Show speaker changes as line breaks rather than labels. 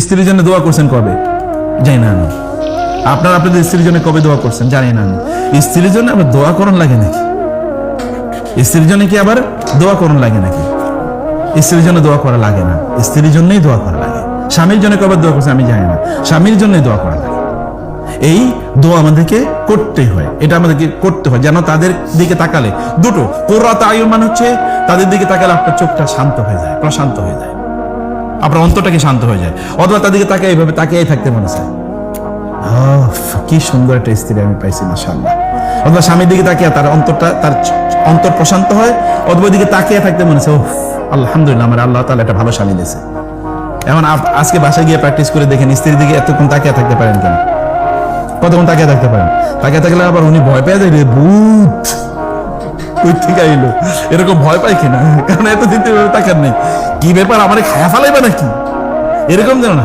স্ত্রীর জন্য দোয়া করছেন কবে? জানি না আমি। আপনার আপনাদের স্ত্রীর জন্য কবে দোয়া করছেন? জানি না আমি। স্ত্রীর জন্য আবার দোয়া করণ লাগে নাকি? স্ত্রীর জন্য কি আবার দোয়া করণ লাগে নাকি? স্ত্রীর জন্য দোয়া করা লাগে না। স্ত্রীর জন্যই দোয়া করা লাগে। স্বামীর জন্য কবে দোয়া করছে আমি জানি না। স্বামীর জন্যই দোয়া করা লাগে। এই দোয়া আমাদেরকে করতেই হয়। এটা আমাদেরকে করতে হয়। যেন তাদের দিকে তাকালে দুটো। কোররাত আয়ুর মানে হচ্ছে তাদের দিকে তাকালে আপনার চোখটা শান্ত হয়ে যায়, প্রশান্ত হয়ে যায়। আপনার অন্তরটাকে শান্ত হয়ে যায়? অথবা তাদেরকে তাকে এইভাবে তাকিয়ে থাকতে মনে চায়। কি সুন্দর একটা স্ত্রী আমি পাইছি মাসাল্লাহ অথবা স্বামীর দিকে তাকিয়ে তার অন্তরটা, তার অন্তর প্রশান্ত হয়, অথবা দিকে তাকিয়ে থাকতে মনে হচ্ছে ওহ আলহামদুলিল্লাহ, আমার আল্লাহ তাহলে একটা ভালো স্বামী দিয়েছে। এমন আজকে বাসায় গিয়ে প্র্যাকটিস করে দেখেন, স্ত্রীর দিকে এতক্ষণ তাকিয়ে থাকতে পারেন কেন? কতক্ষণ তাকিয়ে থাকতে পারেন? তাকিয়ে থাকলে আবার উনি ভয় পেয়ে যায়, রে, ভূত ওই এরকম ভয় পাই কিনা? কারণ এতদিন তাকার নেই। কি ব্যাপার আমার খায়া ফালাইবা নাকি? এরকম যেন না।